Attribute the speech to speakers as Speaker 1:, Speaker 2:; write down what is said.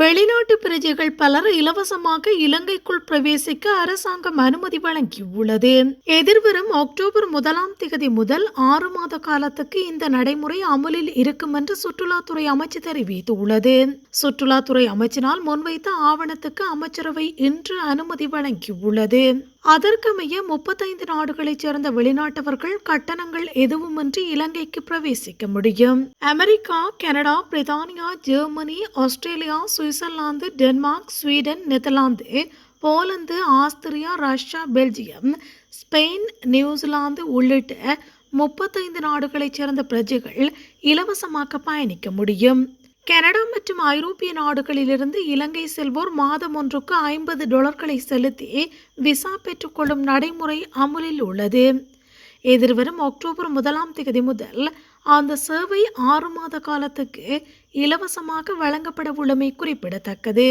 Speaker 1: வெளிநாட்டு பிரஜைகள் பலர் இலவசமாக இலங்கைக்குள் பிரவேசிக்க அரசாங்கம் அனுமதி வழங்கியுள்ளது. எதிர்வரும் அக்டோபர் முதலாம் திகதி முதல் ஆறு மாத காலத்துக்கு இந்த நடைமுறை அமலில் இருக்கும் என்று சுற்றுலாத்துறை அமைச்சு தெரிவித்துள்ளது. சுற்றுலாத்துறை அமைச்சினால் முன்வைத்த ஆவணத்துக்கு அமைச்சரவை இன்று அனுமதி வழங்கியுள்ளது. அதற்கமைய முப்பத்தைந்து நாடுகளைச் சேர்ந்த வெளிநாட்டவர்கள் கட்டணங்கள் எதுவுமின்றி இலங்கைக்கு பிரவேசிக்க முடியும். அமெரிக்கா கனடா பிரித்தானியா Germany Australia Switzerland Denmark Sweden Netherlands Poland Austria Russia Belgium Spain New Zealand உள்ளிட்ட முப்பத்தைந்து நாடுகளைச் சேர்ந்த பிரஜைகள் இலவசமாக பயணிக்க முடியும். கனடா மற்றும் ஐரோப்பிய நாடுகளிலிருந்து இலங்கை செல்வோர் மாதம் ஒன்றுக்கு ஐம்பது டாலர்களை செலுத்தி விசா பெற்றுக்கொள்ளும் நடைமுறை அமுலில் உள்ளது. எதிர்வரும் அக்டோபர் முதலாம் தேதி முதல் அந்த சேவை ஆறு மாத காலத்துக்கு இலவசமாக வழங்கப்பட உள்ளமை குறிப்பிடத்தக்கது.